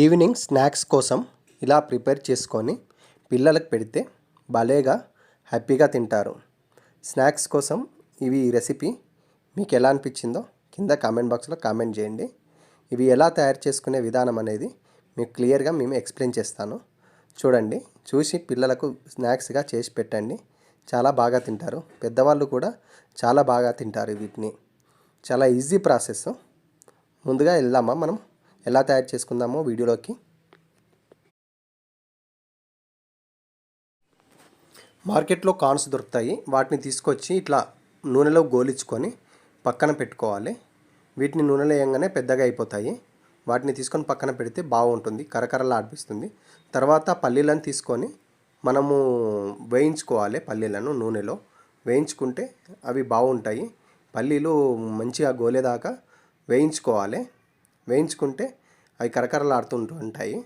Evening snacks కోసం ఇలా prepare చేసుకొని పిల్లలకు పెడితే భలేగా హ్యాపీగా తింటారు. స్నాక్స్ కోసం ఇవి ఈ రెసిపీ మీకు ఎలా అనిపించిందో కింద కామెంట్ బాక్స్లో కామెంట్ చేయండి. ఇవి ఎలా తయారు చేసుకునే విధానం అనేది మీకు క్లియర్గా మేము ఎక్స్ప్లెయిన్ చేస్తాను. చూడండి చూసి పిల్లలకు స్నాక్స్గా చేసి పెట్టండి. చాలా బాగా తింటారు. పెద్దవాళ్ళు కూడా చాలా బాగా తింటారు వీటిని. చాలా ఈజీ ప్రాసెస్. ముందుగా వెళ్దామా మనం? ఎలా తయారు చేసుకుందామో వీడియోలోకి. మార్కెట్లో కార్న్స్ దొరుకుతాయి. వాటిని తీసుకొచ్చి ఇట్లా నూనెలో గోలించుకొని పక్కన పెట్టుకోవాలి. వీటిని నూనెలో వేయంగానే పెద్దగా అయిపోతాయి. వాటిని తీసుకొని పక్కన పెడితే బాగుంటుంది. కరకరలా అనిపిస్తుంది. తర్వాత పల్లీలను తీసుకొని మనము వేయించుకోవాలి పల్లీలను నూనెలో. వేయించుకుంటే అవి బాగుంటాయి. పల్లీలు మంచిగా గోలేదాకా వేయించుకోవాలి. వేయించుకుంటే అవి కరకరలాడుతుంటూ ఉంటాయి.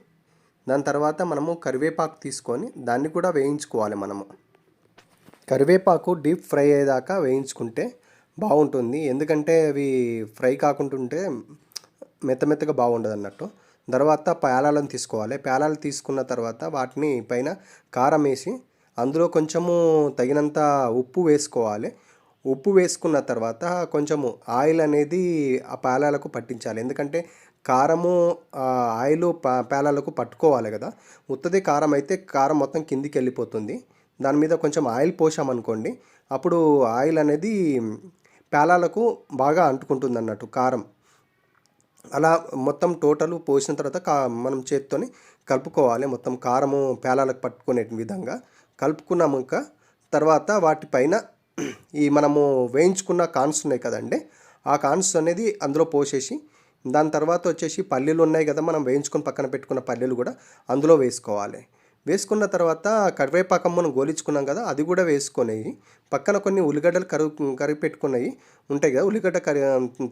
దాని తర్వాత మనము కరివేపాకు తీసుకొని దాన్ని కూడా వేయించుకోవాలి మనము. కరివేపాకు డీప్ ఫ్రై అయ్యేదాకా వేయించుకుంటే బాగుంటుంది. ఎందుకంటే అవి ఫ్రై కాకుంటుంటే మెత్త మెత్తగా బాగుండదు అన్నట్టు తర్వాత పేలాలను తీసుకోవాలి. పేలాలు తీసుకున్న తర్వాత వాటిని పైన కారం వేసి అందులో కొంచెము తగినంత ఉప్పు వేసుకోవాలి. ఉప్పు వేసుకున్న తర్వాత కొంచెము ఆయిల్ అనేది ఆ పేలాలకు పట్టించాలి. ఎందుకంటే కారము ఆయిల్ పేలాలకు పట్టుకోవాలి కదా. ఉత్తది కారం అయితే కారం మొత్తం కిందికి వెళ్ళిపోతుంది. దాని మీద కొంచెం ఆయిల్ పోసామనుకోండి అప్పుడు ఆయిల్ అనేది పేలాలకు బాగా అంటుకుంటుంది అన్నట్టు కారం. అలా మొత్తం టోటల్ పోసిన తర్వాత కా మనం చేత్తోని కలుపుకోవాలి మొత్తం కారము పేలాలకు పట్టుకునే విధంగా. కలుపుకున్నాక తర్వాత వాటిపైన ఈ మనము వేయించుకున్న కాన్స్ ఉన్నాయి కదండి ఆ కాన్స్ అనేది అందులో పోసేసి దాని తర్వాత వచ్చేసి పల్లీలు ఉన్నాయి కదా మనం వేయించుకొని పక్కన పెట్టుకున్న పల్లీలు కూడా అందులో వేసుకోవాలి. వేసుకున్న తర్వాత కరివేపాకం మనం గోలించుకున్నాం కదా అది కూడా వేసుకునేవి పక్కన కొన్ని ఉల్లిగడ్డలు కరుగు కరిగి పెట్టుకున్నవి ఉంటాయి కదా ఉల్లిగడ్డ కరి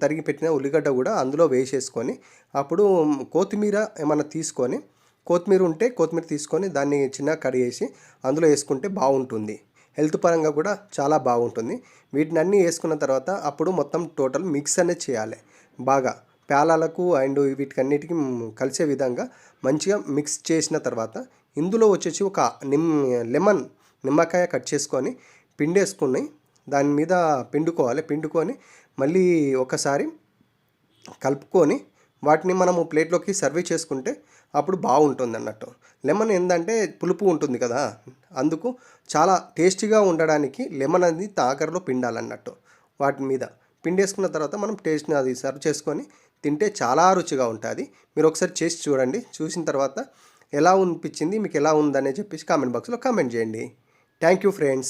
తరిగి పెట్టిన ఉల్లిగడ్డ కూడా అందులో వేసేసుకొని అప్పుడు కొత్తిమీర ఏమన్నా తీసుకొని కొత్తిమీర ఉంటే కొత్తిమీర తీసుకొని దాన్ని చిన్నగా కడిగేసి అందులో వేసుకుంటే బాగుంటుంది. హెల్త్ పరంగా కూడా చాలా బాగుంటుంది. వీటిని అన్నీ వేసుకున్న తర్వాత అప్పుడు మొత్తం టోటల్ మిక్స్ అనేది చేయాలి. బాగా పేలాలకు అండ్ వీటికన్నిటికి కలిసే విధంగా మంచిగా మిక్స్ చేసిన తర్వాత ఇందులో వచ్చేసి ఒక నిమ్ లెమన్ నిమ్మకాయ కట్ చేసుకొని పిండేసుకుని దాని మీద పిండుకోవాలి. పిండుకొని మళ్ళీ ఒకసారి కలుపుకొని వాటిని మనము ప్లేట్లోకి సర్వ్ చేసుకుంటే అప్పుడు బాగుంటుంది అన్నట్టు లెమన్ ఏంటంటే పులుపు ఉంటుంది కదా అందుకు చాలా టేస్టీగా ఉండడానికి లెమన్ అనేది తాకరలో పిండాలన్నట్టు వాటి మీద. పిండేసుకున్న తర్వాత మనం టేస్ట్ని అది సర్వ్ చేసుకొని తింటే చాలా రుచిగా ఉంటుంది. మీరు ఒకసారి చేసి చూడండి. చూసిన తర్వాత ఎలా అనిపించింది మీకు ఎలా ఉందనే చెప్పేసి కామెంట్ బాక్స్లో కామెంట్ చేయండి. Thank you friends.